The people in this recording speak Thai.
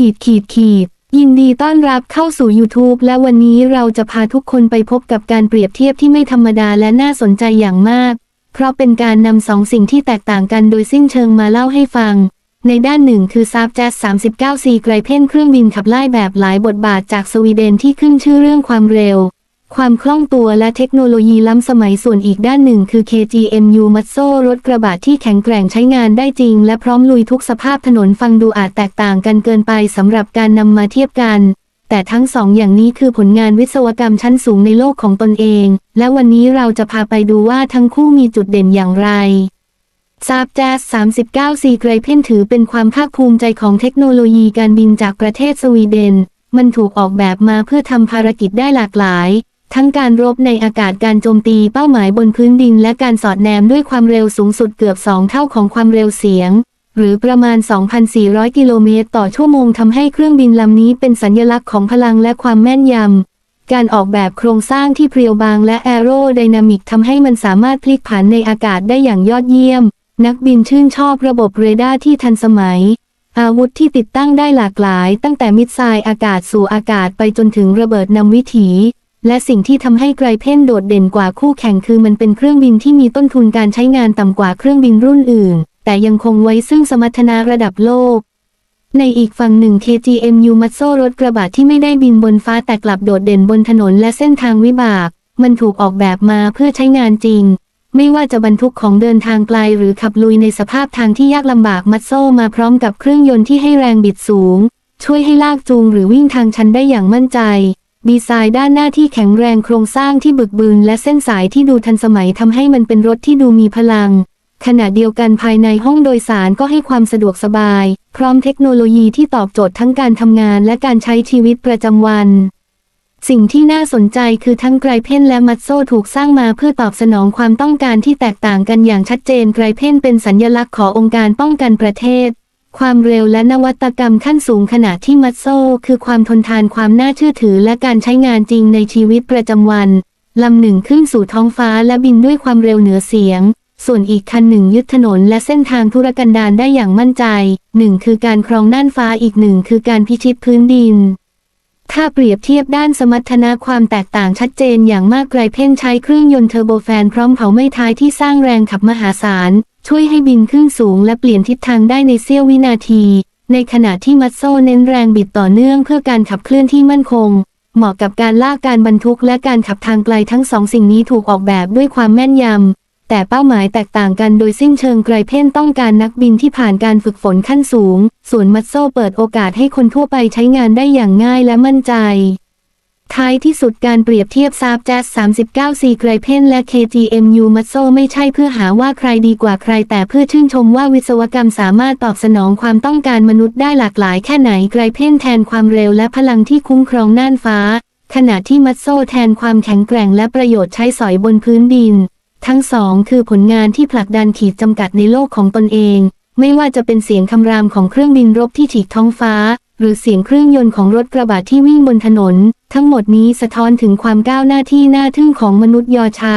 ขีดขีดขีดยินดีต้อนรับเข้าสู่ YouTube และวันนี้เราจะพาทุกคนไปพบกับการเปรียบเทียบที่ไม่ธรรมดาและน่าสนใจอย่างมาก เพราะเป็นการนำสองสิ่งที่แตกต่างกันโดยสิ้นเชิงมาเล่าให้ฟัง ในด้านหนึ่งคือซาบแจ๊ส39 c ไกรเพ่นเครื่องบินขับไล่แบบหลายบทบาทจากสวีเดนที่ขึ้นชื่อเรื่องความเร็ว ความคล่องตัวและเทคโนโลยีล้ำสมัยส่วนอีกด้านหนึ่งคือ KGMU m a z z o รถกระบะที่แข็งแกร่งใช้งานได้จริง และพร้อมลุยทุกสภาพถนนฟังดูอาจแตกต่างกันเกินไปสำหรับการนำมาเทียบกัน แต่ทั้งสองอย่างนี้คือผลงานวิศวกรรมชั้นสูงในโลกของตนเอง และวันนี้เราจะพาไปดูว่าทั้งคู่มีจุดเด่นอย่างไรซาบแจ๊ส39 c ไกรเพนถือเป็นความภาคภูมิใจของเทคโนโลยีการบินจากประเทศสวีเดน มันถูกออกแบบมาเพื่อทำภารกิจได้หลากหลาย ทั้งการรบในอากาศการโจมตีเป้าหมายบนพื้นดิน และการสอดแนมด้วยความเร็วสูงสุดเกือบ 2 เท่าของความเร็วเสียง หรือประมาณ 2,400 กิโลเมตรต่อชั่วโมงทำให้เครื่องบินลำนี้เป็นสัญลักษณ์ของพลังและความแม่นยำการออกแบบโครงสร้างที่เพรียวบางและแอโรไดนามิกทำให้มันสามารถพลิกผันในอากาศได้อย่างยอดเยี่ยม นักบินชื่นชอบระบบเรดาร์ที่ทันสมัย อาวุธที่ติดตั้งได้หลากหลาย ตั้งแต่มิสไซล์อากาศสู่อากาศไปจนถึงระเบิดนำวิถี และสิ่งที่ทำให้ไกรเพ่นโดดเด่นกว่าคู่แข่งคือมันเป็นเครื่องบินที่มีต้นทุนการใช้งานต่ำกว่าเครื่องบินรุ่นอื่น แต่ยังคงไว้ซึ่งสมรรถนะระดับโลก ในอีกฝั่งหนึ่ง KGMU m a z z o รถกระบะที่ไม่ได้บินบนฟ้าแต่กลับโดดเด่นบนถนนและเส้นทางวิบาก มันถูกออกแบบมาเพื่อใช้งานจริง ไม่ว่าจะบรรทุกของเดินทางไกลหรือขับลุยในสภาพทางที่ยากลำบากมัดโซมาพร้อมกับเครื่องยนต์ที่ให้แรงบิดสูง ช่วยให้ลากจูงหรือวิ่งทางชันได้อย่างมั่นใจ ดีไซน์ด้านหน้าที่แข็งแรงโครงสร้างที่บึกบึนและเส้นสายที่ดูทันสมัยทำให้มันเป็นรถที่ดูมีพลัง ขณะเดียวกันภายในห้องโดยสารก็ให้ความสะดวกสบาย พร้อมเทคโนโลยีที่ตอบโจทย์ทั้งการทำงานและการใช้ชีวิตประจำวัน สิ่งที่น่าสนใจคือทั้งไกรเพ่นและมัตโซถูกสร้างมาเพื่อตอบสนองความต้องการที่แตกต่างกันอย่างชัดเจนไกรเพ่นเป็นสัญญลักษณ์ขององค์การป้องกันประเทศ ความเร็วและนวัตกรรมขั้นสูงขณะที่มัตโซคือความทนทานความน่าเชื่อถือและการใช้งานจริงในชีวิตประจำวันลำหนึ่งขึ้นสู่ท้องฟ้าและบินด้วยความเร็วเหนือเสียง ส่วนอีกคันหนึ่งยึดถนนและเส้นทางธุรกันดารได้อย่างมั่นใจหนึ่งคือการครองน่านฟ้าอีกหนึ่งคือการพิชิตพื้นดิน ถ้าเปรียบเทียบด้านสมรรถนะความแตกต่างชัดเจนอย่างมากไกลเพ่นใช้เครื่องยนต์เทอร์โบแฟนพร้อมเผาไม่ท้ายที่สร้างแรงขับมหาศาล ช่วยให้บินขึ้นสูงและเปลี่ยนทิศทางได้ในเสี้ยววินาที ในขณะที่มัตโซเน้นแรงบิดต่อเนื่องเพื่อการขับเคลื่อนที่มั่นคง เหมาะกับการลากการบรรทุกและการขับทางไกลทั้งสองสิ่งนี้ถูกออกแบบด้วยความแม่นยำ แต่เป้าหมายแตกต่างกันโดยสิ้นเชิงไกรเพ่นต้องการนักบินที่ผ่านการฝึกฝนขั้นสูง ส่วนมัตโซเปิดโอกาสให้คนทั่วไปใช้งานได้อย่างง่ายและมั่นใจ ท้ายที่สุดการเปรียบเทียบซาบแจ๊ส39 c ไกรเพนและ KGMU มัตโซไม่ใช่เพื่อหาว่าใครดีกว่าใคร แต่เพื่อชื่นชมว่าวิศวกรรมสามารถตอบสนองความต้องการมนุษย์ได้หลากหลายแค่ไหนไกรเพนแทนความเร็วและพลังที่คุ้มครองน่านฟ้า ขณะที่มัตโซแทนความแข็งแกร่งและประโยชน์ใช้สอยบนพื้นดิน ทั้งสองคือผลงานที่ผลักดันขีดจำกัดในโลกของตนเอง ไม่ว่าจะเป็นเสียงคำรามของเครื่องบินรบที่ฉีกท้องฟ้า หรือเสียงเครื่องยนต์ของรถกระบะที่วิ่งบนถนน ทั้งหมดนี้สะท้อนถึงความก้าวหน้าที่น่าทึ่งของมนุษย์ยอชา